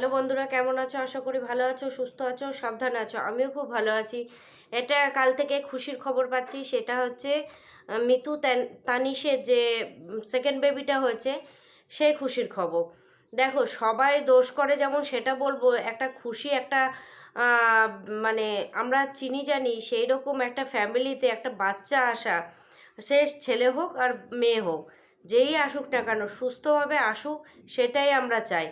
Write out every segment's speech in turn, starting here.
Hello বন্ধুরা, কেমন আছো? আশা করি ভালো আছো, সুস্থ আছো, সাবধান আছো। আমিও খুব ভালো আছি। এটা কাল থেকে খুশির খবর পাচ্ছি, সেটা হচ্ছে তান- তানিশের যে সেকেন্ড বেবিটা হয়েছে সেই খুশির খবর। দেখো, সবাই দোষ করে যেমন সেটা বলব, একটা খুশি, একটা মানে আমরা চিনি জানি সেই রকম একটা ফ্যামিলিতে একটা বাচ্চা আসা, সে ছেলে হোক আর মেয়ে হোক যেই আসুক না কেন, সুস্থভাবে আসুক, সেটাই আমরা চাই।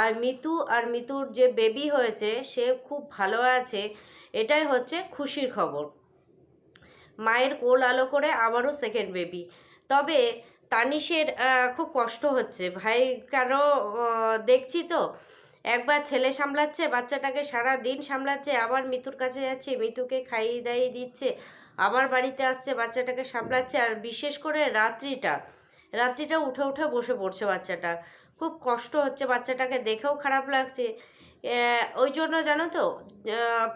আর মিতু আর মিতুর যে বেবি হয়েছে, সে খুব ভালো আছে, এটাই হচ্ছে খুশির খবর। মায়ের কোল আলো করে আবারও সেকেন্ড বেবি তবে তানিশের খুব কষ্ট হচ্ছে। ভাই, কারও দেখছি তো, একবার ছেলে সামলাচ্ছে, বাচ্চাটাকে সারা দিন সামলাচ্ছে, আবার মিতুর কাছে যাচ্ছে, মিতুকে খাইয়ে দাইয়ে দিচ্ছে, আবার বাড়িতে আসছে, বাচ্চাটাকে সামলাচ্ছে, আর বিশেষ করে রাত্রিটা। রাত্রিটা উঠে উঠে বসে পড়ছে বাচ্চাটা। খুব কষ্ট হচ্ছে বাচ্চাটাকে দেখেও খারাপ লাগছে। ওই জন্য জানো তো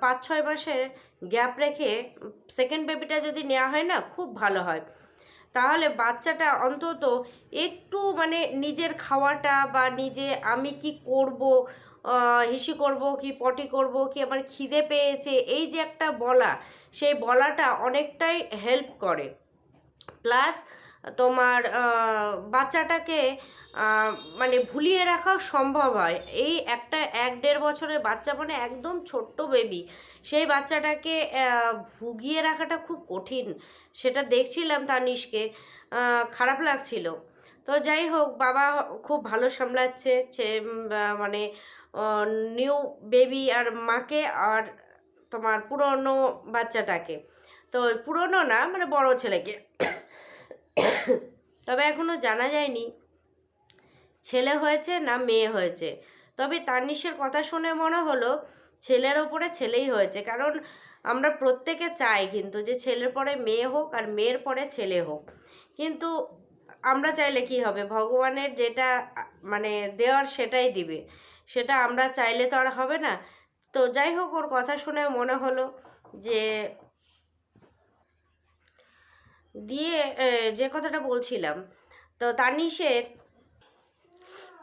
পাঁচ ছয় মাসের গ্যাপ রেখে সেকেন্ড বেবিটা যদি নেওয়া হয় না, খুব ভালো হয়। তাহলে বাচ্চাটা অন্তত একটু মানে নিজের খাওয়াটা বা নিজে আমি কি করব হিসি করব কি পটি করব, কি আমার খিদে পেয়েছে, এই যে একটা বলা, সেই বলাটা অনেকটাই হেল্প করে। প্লাস তোমার বাচ্চাটাকে মানে ভুলিয়ে রাখাও সম্ভব হয়। এই একটা এক দেড় বছরের বাচ্চা মানে একদম ছোট্ট বেবি সেই বাচ্চাটাকে ভুগিয়ে রাখাটা খুব কঠিন। সেটা দেখছিলাম তানিশকে খারাপ লাগছিল। তো যাই হোক, বাবা খুব ভালো সামলাচ্ছে। মানে নিউ বেবি আর মাকে আর তোমার পুরনো বাচ্চাটাকে। তো পুরনো না মানে বড় ছেলেকে। তবে এখনও জানা যায়নি ছেলে হয়েছে না মেয়ে হয়েছে। তবে তানিশের কথা শুনে মনে হলো ছেলের ওপরে ছেলেই হয়েছে, কারণ আমরা প্রত্যেকে চাই কিন্তু যে ছেলের পরে মেয়ে হোক আর মেয়ের পরে ছেলে হোক। কিন্তু আমরা চাইলে কি হবে? ভগবানের যেটা মানে দেওয়ার সেটাই দিবে। সেটা আমরা চাইলে তো আর হবে না। তো যাই হোক, ওর কথা শুনে মনে হলো যে দিয়ে যে কথাটা বলছিলাম, তো তানিশের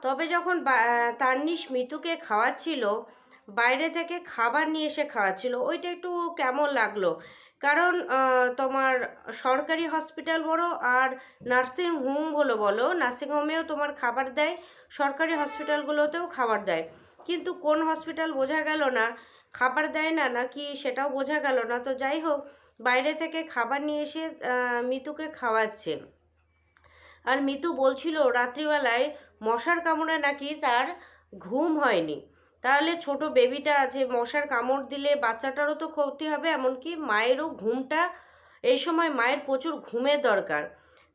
তবে যখন তানিশ মিতুকে খাওয়াচ্ছিল, বাইরে থেকে খাবার নিয়ে এসে খাওয়াচ্ছিল, ওইটা একটু কেমন লাগল? কারণ তোমার সরকারি হসপিটাল বলো আর নার্সিং হোম বলো বলো, নার্সিং হোমেও তোমার খাবার দেয়, সরকারি হসপিটালগুলোতেও খাবার দেয়। কিন্তু কোন হসপিটাল বোঝা গেল না, খাবার দেয় না, নাকি সেটাও বোঝা গেল না? তো যাই হোক বাইরে থেকে খাবার নিয়ে এসে মিতুকে খাওয়াচ্ছে। আর মিতু বলছিল, রাত্রিবেলায় মশার কামড়ে নাকি তার ঘুম হয়নি। তাহলে ছোট বেবিটা আছে, মশার কামড় দিলে বাচ্চাটারও তো ক্ষতি হবে, এমনকি মায়েরও ঘুমটা, এই সময় মায়ের প্রচুর ঘুমের দরকার।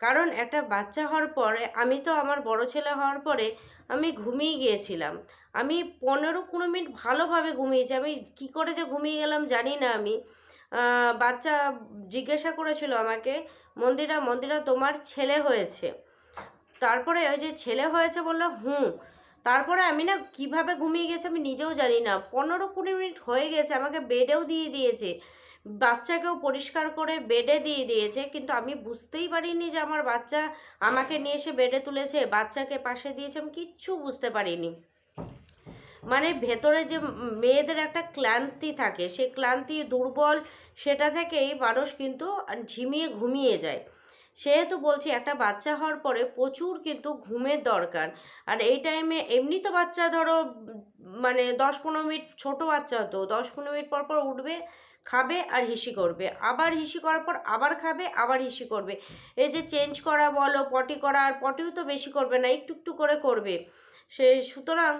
কারণ একটা বাচ্চা হওয়ার পরে, আমি তো আমার বড় ছেলে হওয়ার পরে, আমি ঘুমিয়ে গিয়েছিলাম। আমি পনেরো কুড়ি মিনিট ভালোভাবে ঘুমিয়েছি। আমি কি করে যে ঘুমিয়ে গেলাম জানি না আমি। বাচ্চা জিজ্ঞাসা করেছিল আমাকে, মন্দিরা মন্দিরা, তোমার ছেলে হয়েছে। তারপরে ওই যে ছেলে হয়েছে বলল হুম তারপরে আমি না কীভাবে ঘুমিয়ে গেছে আমি নিজেও জানি না। পনেরো কুড়ি মিনিট হয়ে গেছে, আমাকে বেডেও দিয়ে দিয়েছে। বাচ্চাকেও পরিষ্কার করে বেডে দিয়ে দিয়েছে, কিন্তু আমি বুঝতেই পারিনি যে আমার বাচ্চা আমাকে নিয়ে এসে বেডে তুলেছে, বাচ্চাকে পাশে দিয়েছে, আমি কিচ্ছু বুঝতে পারিনি। মানে ভেতরে যে মেয়েদের একটা ক্লান্তি থাকে, সে ক্লান্তি দুর্বল সেটা থেকেই মানুষ কিন্তু ঝিমিয়ে ঘুমিয়ে যায়। সেহেতু বলছি একটা বাচ্চা হওয়ার পরে প্রচুর কিন্তু ঘুমের দরকার। আর এই টাইমে এমনি তো বাচ্চা ধরো মানে দশ পনেরো মিনিট ছোটো বাচ্চা তো দশ পনেরো মিনিট পর পর উঠবে, খাবে আর হিসি করবে। আবার হিসি করার পর আবার খাবে, আবার হিসি করবে। এই যে চেঞ্জ করা বলো পটি করা, আর পটিও তো বেশি করবে না, একটু একটু করে করবে। সে সুতরাং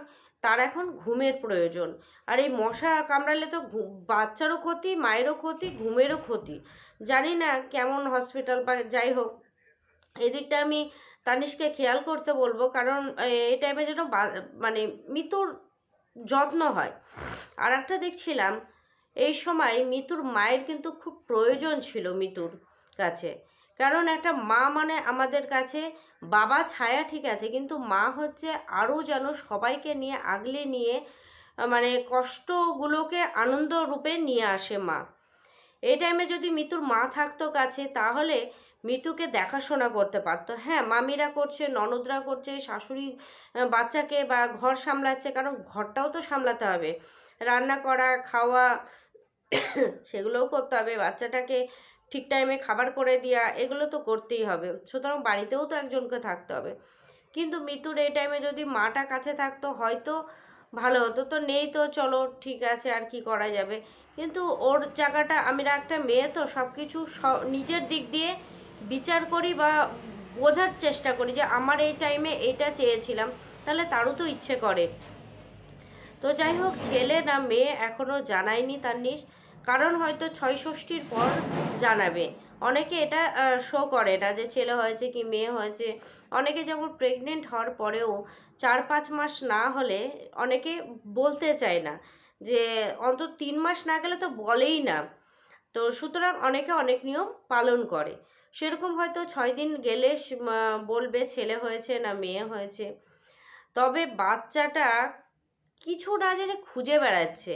তার এখন ঘুমের প্রয়োজন। আর এই মশা কামড়ালে তো বাচ্চারও ক্ষতি, মায়েরও ক্ষতি, ঘুমেরও ক্ষতি। জানি না কেমন হসপিটাল বা যাই হোক, এদিকটা আমি তানিশকে খেয়াল করতে বলব, কারণ এই টাইমে যেন মানে মৃত্যুর যত্ন হয়। আর একটা দেখছিলাম, এই সময় মিতুর মায়ের কিন্তু খুব প্রয়োজন ছিল মিতুর কাছে। কারণ একটা মা মানে আমাদের কাছে বাবা ছায়া ঠিক আছে, কিন্তু মা হচ্ছে আরও যেন সবাইকে নিয়ে, আগলে নিয়ে মানে কষ্টগুলোকে আনন্দ রূপে নিয়ে আসে মা। এই টাইমে যদি মিতুর মা থাকতো কাছে, তাহলে মিতুকে দেখাশোনা করতে পারতো। হ্যাঁ মামিরা করছে, ননদরা করছে, শাশুড়ি বাচ্চাকে বা ঘর সামলাচ্ছে, কারণ ঘরটাও তো সামলাতে হবে। রান্না করা, খাওয়া, সেগুলোও করতে হবে। বাচ্চাটাকে ঠিক টাইমে খাবার করে দেওয়া এগুলো তো করতেই হবে। সুতরাং বাড়িতেও তো একজনকে থাকতে হবে। কিন্তু মিতুর এই টাইমে যদি মাটা কাছে থাকতো, হয়তো ভালো হতো। তো নেই তো, চলো, ঠিক আছে, আর কি করা যাবে? কিন্তু ওর জায়গাটা, আমি একটা মেয়ে তো সব কিছু নিজের দিক দিয়ে বিচার করি বা বোঝার চেষ্টা করি যে আমার এই টাইমে এইটা চেয়েছিলাম, তাহলে তারও তো ইচ্ছে করে। তো যাই হোক, ছেলে না মেয়ে এখনও জানায়নি তার নিস কারণ হয়তো ছয় ষষ্ঠীর পর জানাবে। অনেকে এটা শো করে না যে ছেলে হয়েছে কি মেয়ে হয়েছে। অনেকে যেমন প্রেগনেন্ট হওয়ার পরেও চার পাঁচ মাস না হলে অনেকে বলতে চায় না যে অন্তত তিন মাস না গেলে তো বলেই না। তো সুতরাং অনেকে অনেক নিয়ম পালন করে। সেরকম হয়তো ছয় দিন গেলে বলবে ছেলে হয়েছে না মেয়ে হয়েছে। তবে বাচ্চাটা কিছু না জেনে খুঁজে বেড়াচ্ছে।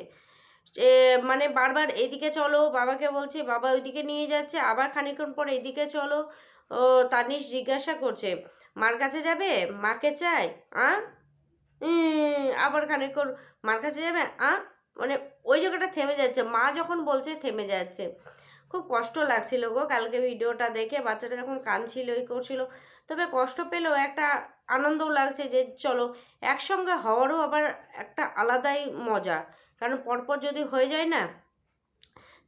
মানে বারবার এদিকে চলো, বাবাকে বলছে, বাবা ওইদিকে নিয়ে যাচ্ছে। আবার খানিকক্ষণ পর এদিকে চলো। ও, তানিশ জিজ্ঞাসা করছে, মার কাছে যাবে? মাকে চাই? আ? আবার খানিকক্ষণ, মার কাছে যাবে? আ? মানে ওই জায়গাটা থেমে যাচ্ছে। মা যখন বলছে, থেমে যাচ্ছে। খুব কষ্ট লাগছিল গো। কালকে ভিডিওটা দেখে বাচ্চাটা যখন কাঁদছিল এই করছিল, তবে কষ্ট পেলেও একটা আনন্দও লাগছে যে, চলো, একসঙ্গে হওয়ারও আবার একটা আলাদাই মজা। কারণ পরপর যদি হয়ে যায় না,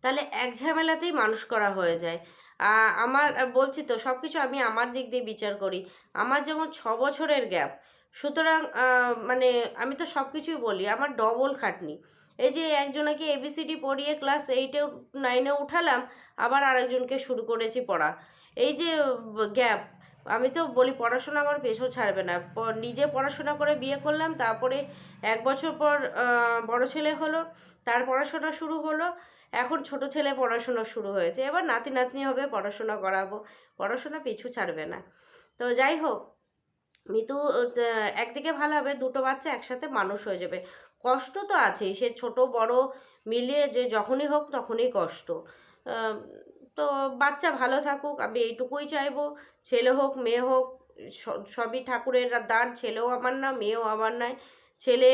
তাহলে এক ঝামেলাতেই মানুষ করা হয়ে যায়। আমার বলছি তো সব কিছু আমি আমার দিক দিয়ে বিচার করি। আমার যেমন ছ বছরের গ্যাপ, সুতরাং মানে আমি তো সব কিছুই বলি, আমার ডবল খাটনি। এই যে একজনকে এবিসিডি পড়িয়ে ক্লাস এইটে নাইনে উঠালাম, আবার আরেকজনকে শুরু করেছি পড়া। এই যে গ্যাপ আমি তো বলি পড়াশোনা আমার পেছও ছাড়বে না। নিজে পড়াশোনা করে বিয়ে করলাম, তারপরে এক বছর পর বড় ছেলে হলো, তার পড়াশোনা শুরু হলো, এখন ছোট ছেলে পড়াশোনা শুরু হয়েছে। এবার নাতি নাতনি হবে, পড়াশোনা করাবো, পড়াশোনা পিছু ছাড়বে না। তো যাই হোক, মিতু একদিকে ভালো হবে, দুটো বাচ্চা একসাথে মানুষ হয়ে যাবে। কষ্ট তো আছেই, সে ছোট বড় মিলিয়ে যে যখনই হোক তখনই কষ্ট। তো বাচ্চা ভালো থাকুক, আমি এইটুকুই চাইব। ছেলে হোক, মেয়ে হোক সবই ঠাকুরের দান। ছেলেও আমার না, মেয়েও আমার নয় ছেলে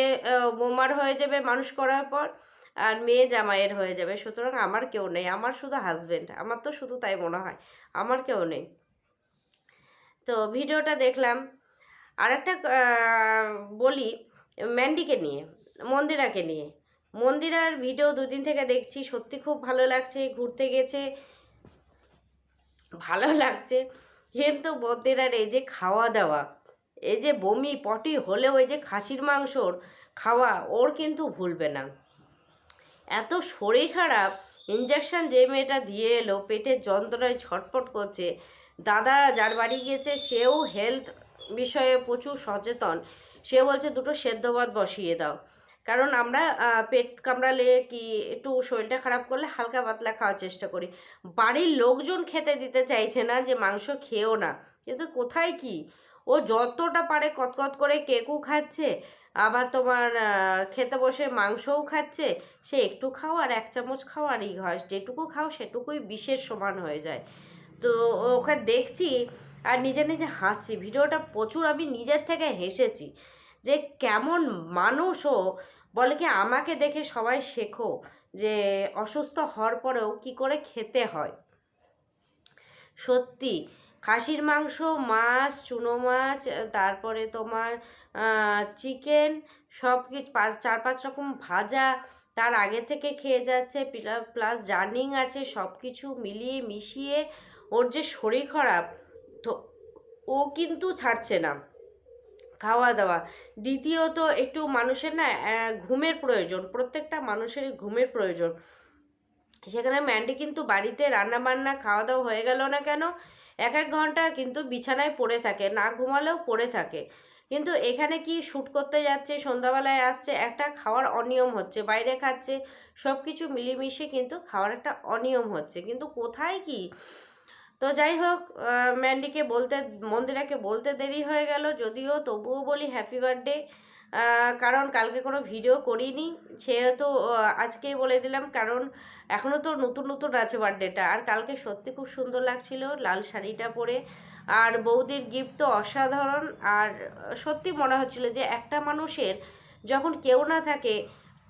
বোমার হয়ে যাবে মানুষ করার পর, আর মেয়ে জামাইয়ের হয়ে যাবে। সুতরাং আমার কেউ নেই, আমার শুধু হাজবেন্ড আমার তো শুধু তাই মনে হয়, আমার কেউ নেই। তো ভিডিওটা দেখলাম। আর একটা বলি, ম্যান্ডিকে নিয়ে, মন্দিরাকে নিয়ে। মন্দিরার ভিডিও দুদিন থেকে দেখছি, সত্যি খুব ভালো লাগছে, ঘুরতে গেছে। ভালো লাগছে। কিন্তু মন্দিরার এই যে খাওয়া দাওয়া, এই যে বমি, পটি হলেও এই যে খাসির মাংসর খাওয়া ওর কিন্তু ভুলবে না। এত শরীর খারাপ ইঞ্জেকশন যে মেয়েটা দিয়ে এলো, পেটের যন্ত্রণায় ছটপট করছে। দাদা যার বাড়ি গিয়েছে, সেও হেলথ বিষয়ে প্রচুর সচেতন। সে বলছে, দুটো সেদ্ধ ভাত বসিয়ে দাও। কারণ আমরা পেট কামড়ালে কি একটু শরীরটা খারাপ করলে হালকা পাতলা খাওয়ার চেষ্টা করি। বাড়ির লোকজন খেতে দিতে চাইছে না যে মাংস খেও না। কিন্তু কোথায় কি? ও যতটা পারে কতকত করে কেকও খাচ্ছে, আবার তোমার খেতে বসে মাংসও খাচ্ছে, সে একটু খাও আর এক চামচ খাও আর ই হয় যেটুকু খাও সেটুকুই বিশেষ সমান হয়ে যায়। তো ওখানে দেখছি আর নিজে নিজে হাসছি। ভিডিওটা প্রচুর আমি নিজের থেকে হেসেছি। যে কেমন মানুষও বলে কি আমাকে দেখে সবাই শেখো যে অসুস্থ হওয়ার পরেও কি করে খেতে হয়। সত্যি, খাসির মাংস, মাছ, চুনো মাছ, তারপরে তোমার চিকেন সব কিছু পাঁচ, চার, পাঁচ রকম ভাজা তার আগে থেকে খেয়ে যাচ্ছে প্লাস জার্নিং আছে সব কিছু মিলিয়ে মিশিয়ে ওর যে শরীর খারাপ, তো ও কিন্তু ছাড়ছে না। খাওয়া দাওয়া দ্বিতীয়ত একটু মানুষের না ঘুমের প্রয়োজন, প্রত্যেকটা মানুষেরই ঘুমের প্রয়োজন। সেখানে ম্যান্ডি কিন্তু বাড়িতে রান্না বান্না খাওয়া দাওয়া হয়ে গেল না কেন, এক এক ঘণ্টা কিন্তু বিছানায় পড়ে থাকে, না ঘুমালেও পড়ে থাকে। কিন্তু এখানে কি শ্যুট করতে যাচ্ছে, সন্ধ্যাবেলায় আসছে, একটা খাওয়ার অনিয়ম হচ্ছে, বাইরে খাচ্ছে সব কিছু মিলেমিশে কিন্তু খাওয়ার একটা অনিয়ম হচ্ছে। কিন্তু কোথায় কি তো যাই হোক ম্যান্ডিকে বলতে, মন্দিরাকে বলতে দেরি হয়ে গেল। যদিও তবুও বলি হ্যাপি বার্থডে কারণ কালকে কোনো ভিডিও করিনি। সেহেতু আজকেই বলে দিলাম, কারণ এখনও তো নতুন নতুন আছে বার্থডেটা আর কালকে সত্যি খুব সুন্দর লাগছিল, লাল শাড়িটা পরে। আর বৌদির গিফট তো অসাধারণ। আর সত্যি মনে হচ্ছিল যে একটা মানুষের যখন কেউ না থাকে,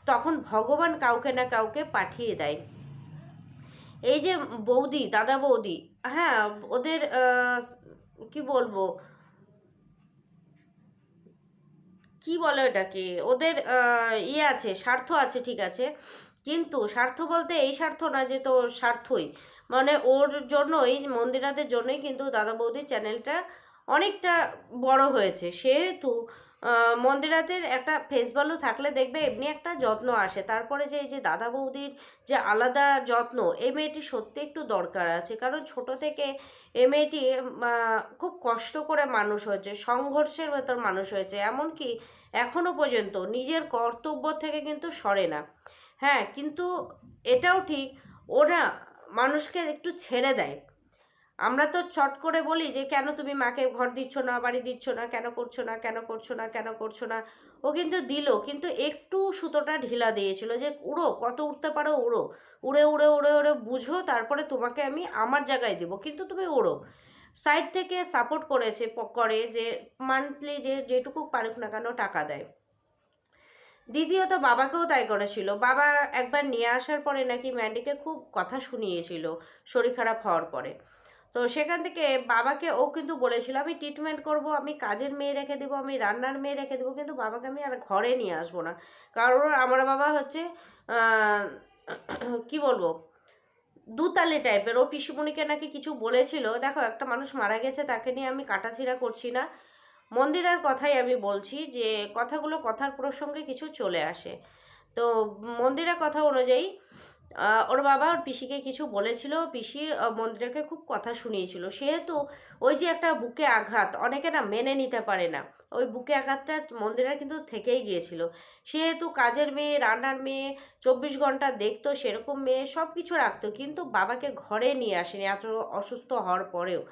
তখন ভগবান কাউকে না কাউকে পাঠিয়ে দেয়। এই যে বৌদি, দাদা বৌদি হ্যাঁ ওদের কি বলব? কি বলে ওটাকে? ওদের ইয়ে আছে, স্বার্থ আছে, ঠিক আছে। কিন্তু স্বার্থ বলতে এই স্বার্থ না যে তো স্বার্থই। মানে ওর জন্যই, মন্দিরাদের জন্যই কিন্তু দাদা বৌদির চ্যানেলটা অনেকটা বড় হয়েছে। সেহেতু মন্দিরাদের একটা ফেস ভ্যালু থাকলে দেখবে এমনি একটা যত্ন আসে। তারপরে যে এই যে দাদা বৌদির যে আলাদা যত্ন এই মেয়েটি সত্যি একটু দরকার আছে। কারণ ছোট থেকে এই মেয়েটি খুব কষ্ট করে মানুষ হয়েছে, সংঘর্ষের ভেতর মানুষ হয়েছে। এমনকি এখনও পর্যন্ত নিজের কর্তব্য থেকে কিন্তু সরে না। হ্যাঁ কিন্তু এটাও ঠিক, ওরা মানুষকে একটু ছেড়ে দেয়। আমরা তো চট করে বলি যে, কেন তুমি মাকে ঘর দিচ্ছ না, বাড়ি দিচ্ছ না, কেন করছ না, কেন করছ না, কেন করছ না? ও কিন্তু দিল, কিন্তু একটু সুতোটা ঢিলা দিয়েছিল যে, উড়ো, কত উঠতে পারো উড়ো। উড়ে উড়ে উড়ে উড়ে বুঝো, তারপরে তোমাকে আমি আমার জায়গায় দিব, কিন্তু তুমি উড়ো। সাইড থেকে সাপোর্ট করেছে করে যে, মান্থলি যে, যেটুকু পারুক না কেন টাকা দেয়। দ্বিতীয়ত বাবাকেও তাই করেছিল। বাবা একবার নিয়ে আসার পরে নাকি ম্যান্ডিকে খুব কথা শুনিয়েছিল, শরীর খারাপ হওয়ার পরে। তো সেখান থেকে বাবাকে ও কিন্তু বলেছিল, আমি ট্রিটমেন্ট করব, আমি কাজের মেয়ে রেখে দেবো, আমি রান্নার মেয়ে রেখে দেবো, কিন্তু বাবাকে আমি আর ঘরে নিয়ে আসব না। কারণ আমার বাবা হচ্ছে কি বলব, দুতালে টাইপের। ও পিসিমণিকে নাকি কিছু বলেছিল, দেখো, একটা মানুষ মারা গেছে, তাকে নিয়ে আমি কাটাছিড়া করছি না। মন্দিরের কথাই আমি বলছি যে, কথাগুলো কথার প্রসঙ্গে কিছু চলে আসে। তো মন্দিরের কথা অনুযায়ী ওর বাবা ওর পিসিকে কিছু বলেছিল, পিসি মন্দিরাকে খুব কথা শুনিয়েছিল। সেহেতু ওই যে একটা বুকে আঘাত, অনেকে না মেনে নিতে পারে না। ওই বুকে আঘাতটা মন্দিরের কিন্তু থেকেই গিয়েছিল। সেহেতু কাজের মেয়ে, রান্নার মেয়ে, চব্বিশ ঘণ্টা দেখতো, সেরকম মেয়ে সব কিছু রাখতো। কিন্তু বাবাকে ঘরে নিয়ে আসেনি, এত অসুস্থ হওয়ার পরেও।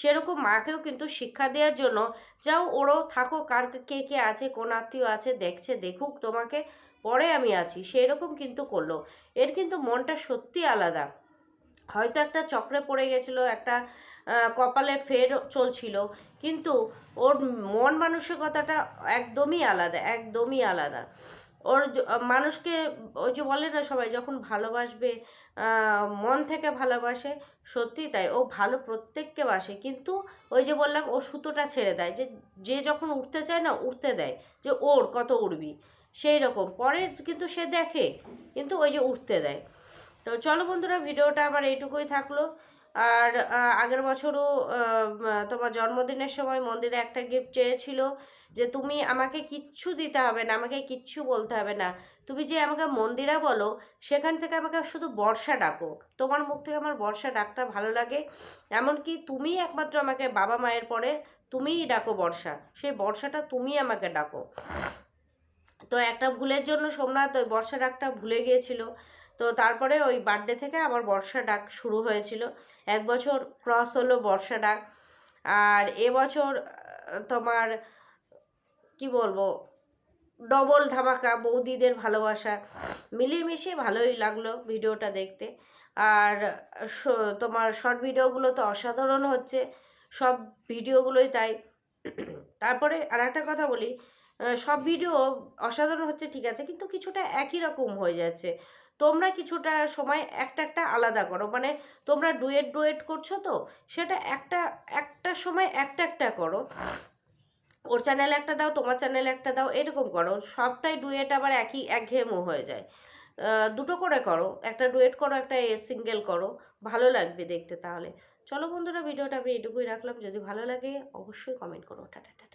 সেরকম মাকেও কিন্তু শিক্ষা দেওয়ার জন্য, যাও ওরও থাকো, কার কে কে আছে, কোন আত্মীয় আছে, দেখছে, দেখুক তোমাকে। পরে আমি আছি সেই রকম কিন্তু করল। এর কিন্তু মনটা সত্যি আলাদা। হয়তো একটা চক্রে পড়ে গেছিল, একটা কপালে ফের চলছিল, কিন্তু ওর মন মানসিকতাটা একদমই আলাদা একদমই আলাদা। ওর মানুষকে, ওই যে বলে না সবাই, যখন ভালোবাসবে মন থেকে ভালোবাসে, সত্যি তাই, ও ভালো প্রত্যেককে বাসে। কিন্তু ওই যে বললাম, ও সুতোটা ছেড়ে দেয়, যে যে যখন উঠতে চায় না উঠতে দেয়, যে, ওর কত উড়বি। সেই রকম। পরে কিন্তু সে দেখে, কিন্তু ওই যে উঠতে দেয়। তো চলো বন্ধুরা, ভিডিওটা আমার এইটুকুই থাকল। আর আগের বছরও তোমার জন্মদিনের সময় মন্দিরে একটা গিফট চেয়েছিল যে তুমি আমাকে কিচ্ছু দিতে হবে না, আমাকে কিচ্ছু বলতে হবে না। তুমি যে আমাকে মন্দিরা বলো, সেখান থেকে আমাকে শুধু বর্ষা ডাকো। তোমার মুখ থেকে আমার বর্ষা ডাকটা ভালো লাগে। এমনকি তুমি একমাত্র আমাকে বাবা মায়ের পরে তুমিই ডাকো বর্ষা। সেই বর্ষাটা তুমি আমাকে ডাকো। তো একটা ভুলের জন্য সোমনাথ ওই বর্ষা ডাকটা ভুলে গিয়েছিল। তো তারপরে ওই বার্থডে থেকে আবার বর্ষা ডাক শুরু হয়েছিল। এক বছর ক্রস হলো বর্ষা ডাক। আর এবছর তোমার, কি বলব ডবল ধামাকা, বৌদিদের ভালোবাসা। মিলিয়ে মিশিয়ে ভালোই লাগল ভিডিওটা দেখতে। আর তোমার শর্ট ভিডিওগুলো তো অসাধারণ হচ্ছে। সব ভিডিওগুলোই তাই। তারপরে আর একটা কথা বলি। সব ভিডিও অসাধারণ হচ্ছে, ঠিক আছে, কিন্তু কিছুটা একই রকম হয়ে যাচ্ছে। তোমরা কিছুটা সময় একটা একটা আলাদা করো মানে তোমরা ডুয়েট ডুয়েট করছ তো, সেটা একটা একটা সময় একটা একটা করো। ওর চ্যানেলে একটা দাও, তোমার চ্যানেলে একটা দাও, এরকম করো, সবটাই ডুয়েট আবার একই একঘেয়েমো হয়ে যায়। দুটো করে করো, একটা ডুয়েট করো, একটা সিঙ্গেল করো, ভালো লাগবে দেখতে তাহলে। চলো বন্ধুরা ভিডিওটা আমি এটুকুই রাখলাম, যদি ভালো লাগে অবশ্যই কমেন্ট করো টাটা।